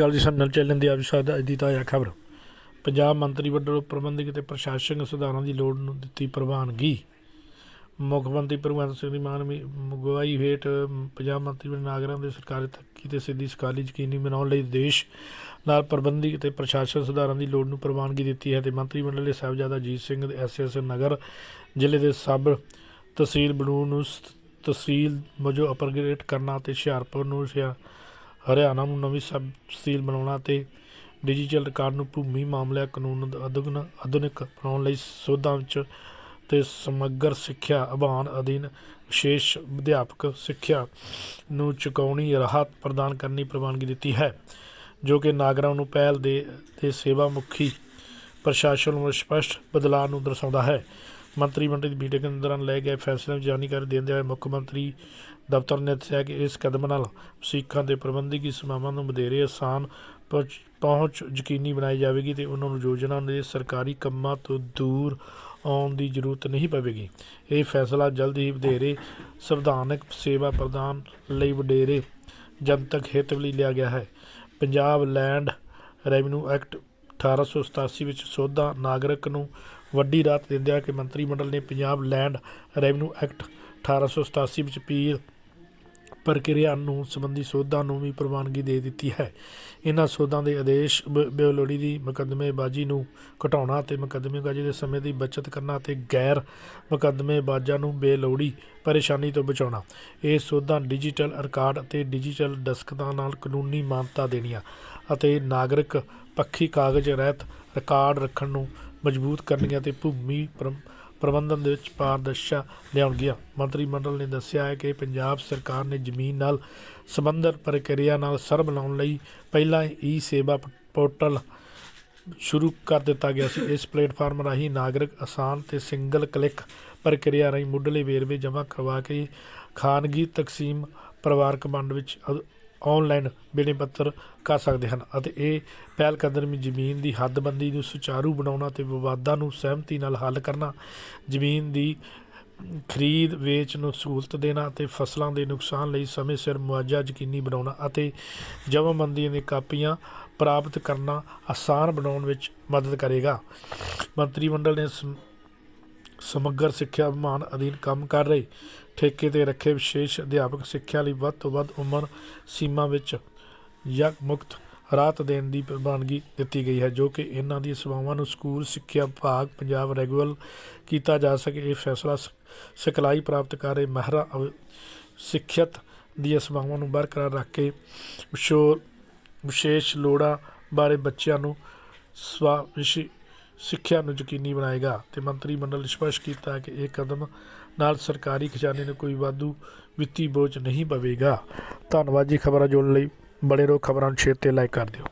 ਗੱਲ ਜੀ ਸਾਨੂੰ ਚੱਲਣ ਦੀ ਆਪ ਅੱਜ ਦੀ ਤਾਜ਼ਾ ਖਬਰ। ਪੰਜਾਬ ਮੰਤਰੀ ਵੱਲੋਂ ਪ੍ਰਬੰਧਕ ਤੇ ਪ੍ਰਸ਼ਾਸਨਿਕ ਸੁਧਾਰਾਂ ਦੀ ਲੋੜ ਨੂੰ ਦਿੱਤੀ ਪ੍ਰਵਾਨਗੀ। ਮੁੱਖ ਮੰਤਰੀ ਭਗਵੰਤ ਸਿੰਘ ਦੀ ਮਾਨ ਅਗਵਾਈ ਹੇਠ ਪੰਜਾਬ ਮੰਤਰੀ ਵੱਲੋਂ ਨਾਗਰਿਕਾਂ ਦੇ ਸਰਕਾਰੀ ਤਰੱਕੀ ਤੇ ਸਿੱਧੀ ਸਕਾਲੀ ਯਕੀਨੀ ਬਣਾਉਣ ਲਈ ਦੇਸ਼ ਨਾਲ ਪ੍ਰਬੰਧਕ ਤੇ ਪ੍ਰਸ਼ਾਸਨ ਸੁਧਾਰਾਂ ਦੀ ਲੋੜ ਨੂੰ ਪ੍ਰਵਾਨਗੀ ਦਿੱਤੀ ਹੈ ਤੇ ਮੰਤਰੀ ਮੰਡਲ ਨੇ ਸਾਹਿਬਜ਼ਾਦਾ ਅਜੀਤ ਸਿੰਘ ਦੇ ਐਸਐਸ ਨਗਰ ਜ਼ਿਲ੍ਹੇ ਦੇ ਸਬ ਤਹਿਸੀਲ ਬਣਾਉਣ ਨੂੰ ਤਹਿਸੀਲ ਵਜੋਂ ਅਪਗ੍ਰੇਡ ਕਰਨਾ ਤੇ ਹੁਸ਼ਿਆਰਪੁਰ ਨੂੰ ਹੁਸ਼ਿਆ- ਹਰਿਆਣਾ ਨੂੰ ਨਵੀਂ ਸਬ ਤਹਿਸੀਲ ਬਣਾਉਣਾ ਅਤੇ ਡਿਜੀਟਲ ਰਿਕਾਰਡ ਨੂੰ ਭੂਮੀ ਮਾਮਲਿਆਂ, ਕਾਨੂੰਨ ਅਧੁਗਨ ਆਧੁਨਿਕ ਬਣਾਉਣ ਲਈ ਸੋਧਾਂ ਵਿੱਚ ਅਤੇ ਸਮੱਗਰ ਸਿੱਖਿਆ ਅਭਿਆਨ ਅਧੀਨ ਵਿਸ਼ੇਸ਼ ਅਧਿਆਪਕ ਸਿੱਖਿਆ ਨੂੰ ਚੁਕਾਉਣੀ, ਰਾਹਤ ਪ੍ਰਦਾਨ ਕਰਨੀ ਪ੍ਰਵਾਨਗੀ ਦਿੱਤੀ ਹੈ, ਜੋ ਕਿ ਨਾਗਰਿਕਾਂ ਨੂੰ ਪਹਿਲ ਦੇ ਤੇ ਸੇਵਾ ਮੁਖੀ ਪ੍ਰਸ਼ਾਸਨ ਨੂੰ ਸਪਸ਼ਟ ਬਦਲਾਅ ਨੂੰ ਦਰਸਾਉਂਦਾ ਹੈ। ਮੰਤਰੀ ਮੰਡਲ ਦੀ ਬੀਟਿੰਗ ਦੌਰਾਨ ਲਏ ਗਏ ਫੈਸਲਿਆਂ ਨੂੰ ਜਾਣਕਾਰੀ ਦਿੰਦੇ ਹੋਏ ਮੁੱਖ ਮੰਤਰੀ ਦਫ਼ਤਰ ਨੇ ਦੱਸਿਆ ਕਿ ਇਸ ਕਦਮ ਨਾਲ ਸਿੱਖਾਂ ਦੇ ਪ੍ਰਬੰਧਕੀ ਸੇਵਾਵਾਂ ਨੂੰ ਵਧੇਰੇ ਆਸਾਨ ਪਹੁੰਚ ਪਹੁੰਚ ਯਕੀਨੀ ਬਣਾਈ ਜਾਵੇਗੀ ਤੇ ਉਹਨਾਂ ਨੂੰ ਯੋਜਨਾ ਦੇ ਸਰਕਾਰੀ ਕੰਮਾਂ ਤੋਂ ਦੂਰ ਆਉਣ ਦੀ ਜ਼ਰੂਰਤ ਨਹੀਂ ਪਵੇਗੀ। ਇਹ ਫੈਸਲਾ ਜਲਦ ਹੀ ਵਧੇਰੇ ਸੰਵਿਧਾਨਕ ਸੇਵਾ ਪ੍ਰਦਾਨ ਲਈ ਵਡੇਰੇ ਜਨਤਕ ਹਿੱਤ ਲਈ ਲਿਆ ਗਿਆ ਹੈ। ਪੰਜਾਬ ਲੈਂਡ ਰੈਵਨਿਊ ਐਕਟ 1887 ਵਿੱਚ ਸੋਧਾਂ ਨਾਗਰਿਕ ਨੂੰ ਵੱਡੀ ਰਾਹਤ ਦਿੰਦਿਆਂ ਕਿ ਮੰਤਰੀ ਮੰਡਲ ਨੇ ਪੰਜਾਬ ਲੈਂਡ ਰੈਵਨਿਊ ਐਕਟ 1887 ਵਿੱਚ ਪੀਰ ਪ੍ਰਕਿਰਿਆ ਨੂੰ ਸੰਬੰਧੀ ਸੋਧਾਂ ਨੂੰ ਵੀ ਪ੍ਰਵਾਨਗੀ ਦੇ ਦਿੱਤੀ ਹੈ। ਇਹਨਾਂ ਸੋਧਾਂ ਦੇ ਆਦੇਸ਼ ਬ- ਬੇਲੋੜੀ ਦੀ ਮੁਕੱਦਮੇਬਾਜ਼ੀ ਨੂੰ ਘਟਾਉਣਾ ਤੇ ਮੁਕੱਦਮੇਬਾਜ਼ੀ ਦੇ ਸਮੇਂ ਦੀ ਬਚਤ ਕਰਨਾ ਤੇ ਗੈਰ ਮੁਕੱਦਮੇਬਾਜ਼ਾਂ ਨੂੰ ਬੇਲੋੜੀ ਪਰੇਸ਼ਾਨੀ ਤੋਂ ਬਚਾਉਣਾ। ਇਹ ਸੋਧਾਂ ਡਿਜੀਟਲ ਰਿਕਾਰਡ ਅਤੇ ਡਿਜੀਟਲ ਦਸਤਖਤਾਂ ਨਾਲ ਕਾਨੂੰਨੀ ਮਾਨਤਾ ਦੇਣੀਆਂ ਅਤੇ ਨਾਗਰਿਕ ਪੱਖੀ ਕਾਗਜ਼ ਰਹਿਤ ਰਿਕਾਰਡ ਰੱਖਣ ਨੂੰ ਮਜ਼ਬੂਤ ਕਰਨਗੀਆਂ ਅਤੇ ਭੂਮੀ ਪ੍ਰਮ- ਪ੍ਰਬੰਧਨ ਦੇ ਵਿੱਚ ਪਾਰਦਰਸ਼ਤਾ ਲਿਆਉਣਗੀਆਂ ਮੰਤਰੀ ਮੰਡਲ ਨੇ ਦੱਸਿਆ ਹੈ ਕਿ ਪੰਜਾਬ ਸਰਕਾਰ ਨੇ ਜ਼ਮੀਨ ਨਾਲ ਸੰਬੰਧਿਤ ਪ੍ਰਕਿਰਿਆ ਨਾਲ ਸਰ ਬਣਾਉਣ ਲਈ ਪਹਿਲਾਂ ਈ ਸੇਵਾ ਪੋਰਟਲ ਸ਼ੁਰੂ ਕਰ ਦਿੱਤਾ ਗਿਆ ਸੀ। ਇਸ ਪਲੇਟਫਾਰਮ ਰਾਹੀਂ ਨਾਗਰਿਕ ਆਸਾਨ ਤੇ ਸਿੰਗਲ ਕਲਿੱਕ ਪ੍ਰਕਿਰਿਆ ਰਾਹੀਂ ਮੁੱਢਲੇ ਵੇਰਵੇ ਜਮ੍ਹਾਂ ਕਰਵਾ ਕੇ ਖਾਨਗੀ ਤਕਸੀਮ ਪਰਿਵਾਰਕ ਵੰਡ ਵਿੱਚ ਆਨਲਾਈਨ ਬਿਲਿੰਗ ਪੱਤਰ ਕਰ ਸਕਦੇ ਹਨ ਅਤੇ ਇਹ ਪਹਿਲ ਕਦਮੀ ਜ਼ਮੀਨ ਦੀ ਹੱਦਬੰਦੀ ਨੂੰ ਸੁਚਾਰੂ ਬਣਾਉਣਾ ਤੇ ਵਿਵਾਦਾਂ ਨੂੰ ਸਹਿਮਤੀ ਨਾਲ ਹੱਲ ਕਰਨਾ, ਜ਼ਮੀਨ ਦੀ ਖਰੀਦ, ਵੇਚ ਨੂੰ ਸਹੂਲਤ ਦੇਣਾ ਅਤੇ ਫਸਲਾਂ ਦੇ ਨੁਕਸਾਨ ਲਈ ਸਮੇਂ ਸਿਰ ਮੁਆਵਜ਼ਾ ਯਕੀਨੀ ਬਣਾਉਣਾ ਅਤੇ ਜਮ੍ਹਾਂਬੰਦੀਆਂ ਦੀਆਂ ਕਾਪੀਆਂ ਪ੍ਰਾਪਤ ਕਰਨਾ ਆਸਾਨ ਬਣਾਉਣ ਵਿੱਚ ਮਦਦ ਕਰੇਗਾ। ਮੰਤਰੀ ਮੰਡਲ ਨੇ ਸਮ- ਸਮੱਗਰ ਸਿੱਖਿਆ ਅਭਿਆਨ ਅਧੀਨ ਕੰਮ ਕਰ ਰਹੇ। ਠੇਕੇ ਤੇ ਰੱਖੇ ਵਿਸ਼ੇਸ਼ ਅਧਿਆਪਕ ਸਿੱਖਿਆ ਲਈ ਵੱਧ ਤੋਂ ਵੱਧ ਉਮਰ ਸੀਮਾ ਵਿੱਚ ਯਕ ਮੁਕਤ ਰਾਹਤ ਦੇਣ ਦੀ ਪ੍ਰਵਾਨਗੀ ਦਿੱਤੀ ਗਈ ਹੈ, ਜੋ ਕਿ ਇਹਨਾਂ ਦੀਆਂ ਸੇਵਾਵਾਂ ਨੂੰ ਸਕੂਲ ਸਿੱਖਿਆ ਵਿਭਾਗ ਪੰਜਾਬ ਰੈਗੂਲਰ ਕੀਤਾ ਜਾ ਸਕੇ। ਇਹ ਫੈਸਲਾ ਸ- ਸਿਖਲਾਈ ਪ੍ਰਾਪਤ ਕਰ ਰਹੇ ਮਹਿਰਾ ਅਵ- ਸਿੱਖਿਅਤ ਦੀਆਂ ਸੇਵਾਵਾਂ ਨੂੰ ਬਰਕਰਾਰ ਰੱਖ ਕੇ ਵਿਸ਼ੋ, ਵਿਸ਼ੇਸ਼ ਲੋੜਾਂ ਬਾਰੇ ਬੱਚਿਆਂ ਨੂੰ ਸਵਾ, ਵਿਸ਼ੇ ਸਿੱਖਿਆ ਨੂੰ ਯਕੀਨੀ ਬਣਾਏਗਾ ਤੇ ਮੰਤਰੀ ਮੰਡਲ ਨੇ ਸਪਸ਼ਟ ਕੀਤਾ ਕਿ ਇਹ ਕਦਮ ਨਾਲ ਸਰਕਾਰੀ ਖਜ਼ਾਨੇ ਨੂੰ ਕੋਈ ਵਾਧੂ ਵਿੱਤੀ ਬੋਝ ਨਹੀਂ ਪਵੇਗਾ। ਧੰਨਵਾਦ ਜੀ ਖਬਰਾਂ ਜੋੜਨ ਲਈ। ਬੜੇ ਰਹੋ ਖਬਰਾਂ ਨੂੰ ਸ਼ੇਅਰ ਤੇ ਲਾਈਕ ਕਰ ਦਿਓ।